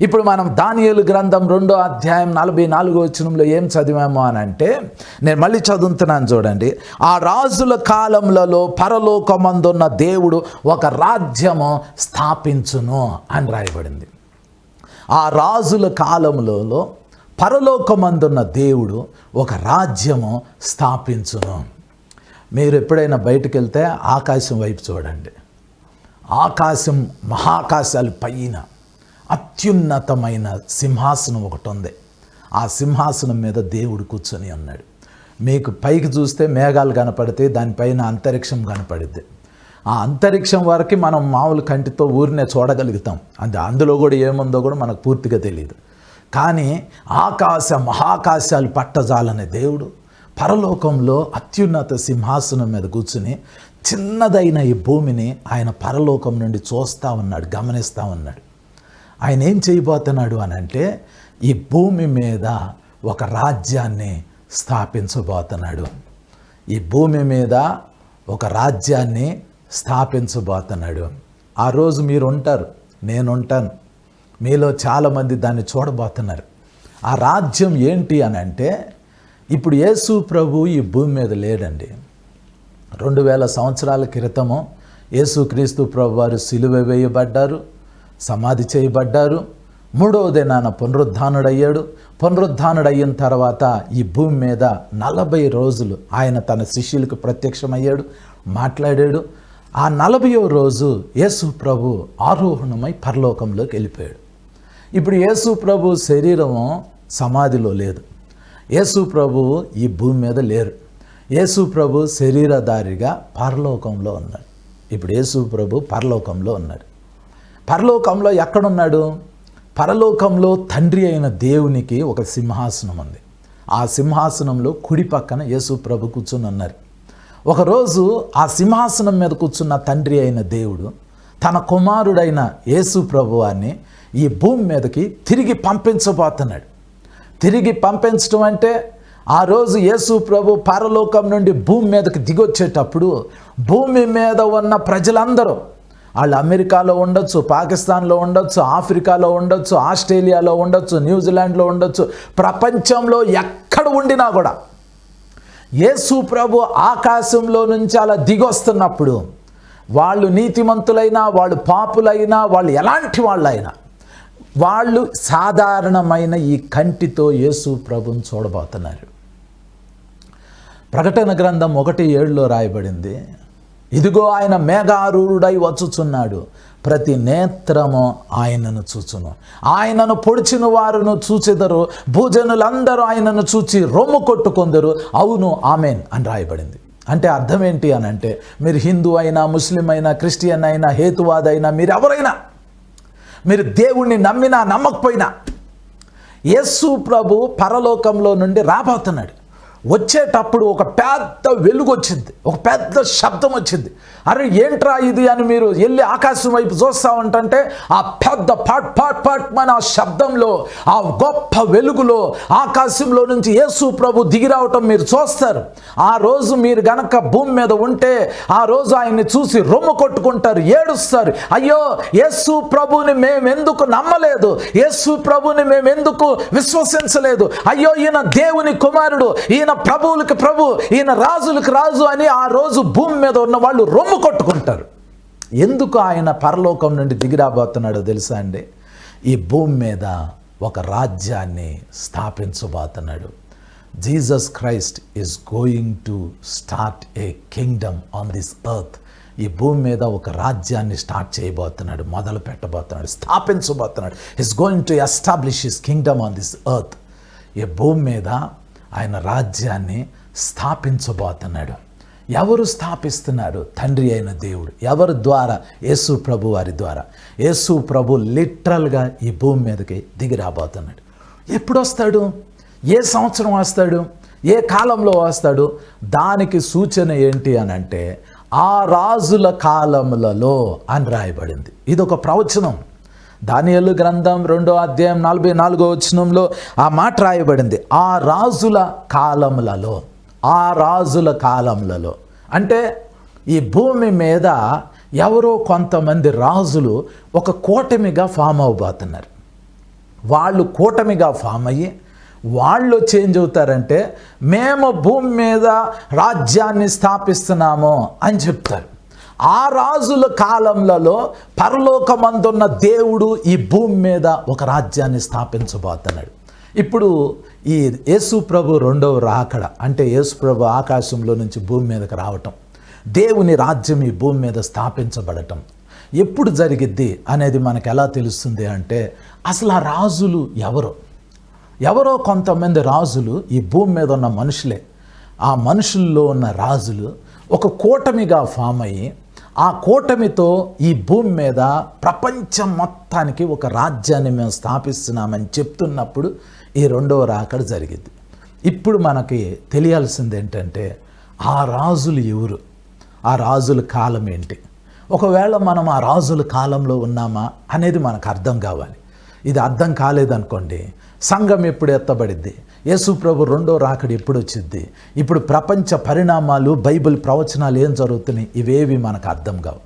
ఇప్పుడు మనం దానియలు గ్రంథం రెండో అధ్యాయం నలభై నాలుగో వచనంలో ఏం చదివాము అని అంటే నేను మళ్ళీ చదువుతున్నాను చూడండి. ఆ రాజుల కాలములలో పరలోకమందున్న దేవుడు ఒక రాజ్యము స్థాపించును అని రాయబడింది. ఆ రాజుల కాలములలో పరలోకమందున్న దేవుడు ఒక రాజ్యము స్థాపించును. మీరు ఎప్పుడైనా బయటకు వెళ్తే ఆకాశం వైపు చూడండి. ఆకాశం మహాకాశాలు పైన. అత్యున్నతమైన సింహాసనం ఒకటి ఉంది. ఆ సింహాసనం మీద దేవుడు కూర్చొని ఉన్నాడు. మీకు పైకి చూస్తే మేఘాలు కనపడితే దానిపైన అంతరిక్షం కనపడుద్ది. ఆ అంతరిక్షం వరకు మనం మామూలు కంటితో ఊరినే చూడగలుగుతాం. అంత అందులో కూడా ఏముందో కూడా మనకు పూర్తిగా తెలియదు కానీ ఆకాశ మహాకాశాలు పట్టజాలనే దేవుడు పరలోకంలో అత్యున్నత సింహాసనం మీద కూర్చుని చిన్నదైన ఈ భూమిని ఆయన పరలోకం నుండి చూస్తూ ఉన్నాడు గమనిస్తూ ఉన్నాడు. ఆయన ఏం చేయబోతున్నాడు అని అంటే ఈ భూమి మీద ఒక రాజ్యాన్ని స్థాపించబోతున్నాడు. ఈ భూమి మీద ఒక రాజ్యాన్ని స్థాపించబోతున్నాడు. ఆ రోజు మీరు ఉంటారు నేను ఉంటాను. మీలో చాలామంది దాన్ని చూడబోతున్నారు. ఆ రాజ్యం ఏంటి అని అంటే ఇప్పుడు యేసు ప్రభు ఈ భూమి మీద లేడండి. రెండు వేల సంవత్సరాల క్రితము యేసుక్రీస్తు ప్రభు వారు సిలువ వేయబడ్డారు. సమాధి చేయబడ్డారు. మూడవ దినాన పునరుద్ధానుడయ్యాడు. పునరుద్ధానుడయిన తర్వాత ఈ భూమి మీద నలభై రోజులు ఆయన తన శిష్యులకు ప్రత్యక్షమయ్యాడు మాట్లాడాడు. ఆ నలభయో రోజు యేసు ప్రభు ఆరోహణమై పరలోకంలోకి వెళ్ళిపోయాడు. ఇప్పుడు యేసు ప్రభు శరీరము సమాధిలో లేదు. యేసు ప్రభు ఈ భూమి మీద లేరు. యేసు ప్రభు శరీరధారిగా పరలోకంలో ఉన్నాడు. ఇప్పుడు యేసు ప్రభు పరలోకంలో ఉన్నాడు. పరలోకంలో ఎక్కడున్నాడు? పరలోకంలో తండ్రి అయిన దేవునికి ఒక సింహాసనం ఉంది. ఆ సింహాసనంలో కుడి పక్కన యేసు ప్రభు కూర్చుని ఉన్నారు. ఒకరోజు ఆ సింహాసనం మీద కూర్చున్న తండ్రి అయిన దేవుడు తన కుమారుడైన యేసు ప్రభువాన్ని ఈ భూమి మీదకి తిరిగి పంపించబోతున్నాడు. తిరిగి పంపించడం అంటే ఆ రోజు యేసు ప్రభు పరలోకం నుండి భూమి మీదకి దిగొచ్చేటప్పుడు భూమి మీద ఉన్న ప్రజలందరూ వాళ్ళు అమెరికాలో ఉండొచ్చు పాకిస్తాన్లో ఉండొచ్చు ఆఫ్రికాలో ఉండొచ్చు ఆస్ట్రేలియాలో ఉండొచ్చు న్యూజిలాండ్లో ఉండొచ్చు ప్రపంచంలో ఎక్కడ ఉండినా కూడా యేసు ప్రభు ఆకాశంలో నుంచి అలా దిగొస్తున్నప్పుడు వాళ్ళు నీతిమంతులైనా వాళ్ళు పాపులైనా వాళ్ళు ఎలాంటి వాళ్ళైనా వాళ్ళు సాధారణమైన ఈ కంటితో యేసు ప్రభుని చూడబోతున్నారు. ప్రకటన గ్రంథం ఒకటి ఏడులో రాయబడింది. ఇదిగో ఆయన మేఘారూఢుడై వచ్చుచున్నాడు. ప్రతి నేత్రము ఆయనను చూచును. ఆయనను పొడిచిన వారును చూచెదరు. భూజనులందరూ ఆయనను చూచి రొమ్ము కొట్టుకొందరు. అవును ఆమెన్ అని రాయబడింది. అంటే అర్థం ఏంటి అని అంటే మీరు హిందూ అయినా ముస్లిం అయినా క్రిస్టియన్ అయినా హేతువాదైనా అయినా మీరు ఎవరైనా మీరు దేవుణ్ణి నమ్మినా నమ్మకపోయినా యేసు ప్రభు పరలోకంలో నుండి రాబోతున్నాడు. వచ్చేటప్పుడు ఒక పెద్ద వెలుగు వచ్చింది ఒక పెద్ద శబ్దం వచ్చింది. అరే ఏంట్రా ఇది అని మీరు వెళ్ళి ఆకాశం వైపు చూస్తా ఆ పెద్ద పాట్ పాట్ పాట్ మన ఆ శబ్దంలో ఆ గొప్ప వెలుగులో ఆకాశంలో నుంచి యేసు ప్రభు దిగి రావటం మీరు చూస్తారు. ఆ రోజు మీరు గనక భూమి మీద ఉంటే ఆ రోజు ఆయన్ని చూసి రొమ్ము కొట్టుకుంటారు ఏడుస్తారు. అయ్యో యేసు ప్రభుని మేమెందుకు నమ్మలేదు? యేసు ప్రభుని మేమెందుకు విశ్వసించలేదు? అయ్యో ఈయన దేవుని కుమారుడు ఈయన ప్రభువులకి ప్రభు ఈయన రాజులకు రాజు అని ఆ రోజు భూమి మీద ఉన్న వాళ్ళు రొమ్ము కొట్టుకుంటారు. ఎందుకు ఆయన పరలోకం నుండి దిగిరాబోతున్నాడో తెలుసా అండి? ఈ భూమి మీద ఒక రాజ్యాన్ని స్థాపించబోతున్నాడు. Jesus Christ is going to start a kingdom on this earth. ఈ భూమి మీద ఒక రాజ్యాన్ని స్టార్ట్ చేయబోతున్నాడు మొదలు పెట్టబోతున్నాడు స్థాపించబోతున్నాడు. Is going to establish his kingdom on this earth ఈ భూమి మీద ఆయన రాజ్యాన్ని స్థాపించబోతున్నాడు. ఎవరు స్థాపిస్తున్నారు? తండ్రి అయిన దేవుడు. ఎవరి ద్వారా? యేసు ప్రభు వారి ద్వారా. యేసు ప్రభు లిటరల్గా ఈ భూమి మీదకి దిగి రాబోతున్నాడు. ఎప్పుడు వస్తాడు? ఏ సంవత్సరం వస్తాడు? ఏ కాలంలో వస్తాడు? దానికి సూచన ఏంటి అని అంటే ఆ రాజుల కాలములలో అని రాయబడింది. ఇది ఒక ప్రవచనం. దానియలు గ్రంథం రెండో అధ్యాయం నలభై నాలుగో వచనంలో ఆ మాట రాయబడింది. ఆ రాజుల కాలములలో ఆ రాజుల కాలములలో అంటే ఈ భూమి మీద ఎవరో కొంతమంది రాజులు ఒక కూటమిగా ఫామ్ అవబోతున్నారు. వాళ్ళు కూటమిగా ఫామ్ అయ్యి వాళ్ళు చేంజ్ అవుతారంటే మేము భూమి మీద రాజ్యాన్ని స్థాపిస్తున్నాము అని చెప్తారు. ఆ రాజుల కాలంలో పరలోకమందున్న దేవుడు ఈ భూమి మీద ఒక రాజ్యాన్ని స్థాపించబోతున్నాడు. ఇప్పుడు ఈ యేసు ప్రభు రెండవ రాకడ అంటే యేసు ప్రభు ఆకాశంలో నుంచి భూమి మీదకి రావటం దేవుని రాజ్యం ఈ భూమి మీద స్థాపించబడటం ఎప్పుడు జరిగిద్ది అనేది మనకు ఎలా తెలుస్తుంది అంటే అసలు ఆ రాజులు ఎవరు? ఎవరో కొంతమంది రాజులు ఈ భూమి మీద ఉన్న మనుషులే. ఆ మనుషుల్లో ఉన్న రాజులు ఒక కూటమిగా ఫామ్ అయ్యి ఆ కూటమితో ఈ భూమి మీద ప్రపంచం మొత్తానికి ఒక రాజ్యాన్ని మేము స్థాపిస్తున్నామని చెప్తున్నప్పుడు ఈ రెండవ రాకడ జరిగింది. ఇప్పుడు మనకి తెలియాల్సింది ఏంటంటే ఆ రాజులు ఎవరు? ఆ రాజుల కాలం ఏంటి? ఒకవేళ మనం ఆ రాజుల కాలంలో ఉన్నామా అనేది మనకు అర్థం కావాలి. ఇది అర్థం కాలేదనుకోండి సంఘం ఎప్పుడు ఎత్తబడిద్ది? యేసుప్రభు రెండో రాకడి ఎప్పుడు వచ్చింది ఇప్పుడు ప్రపంచ పరిణామాలు బైబిల్ ప్రవచనాలు ఏం జరుగుతున్నాయి? ఇవేవి మనకు అర్థం కావు.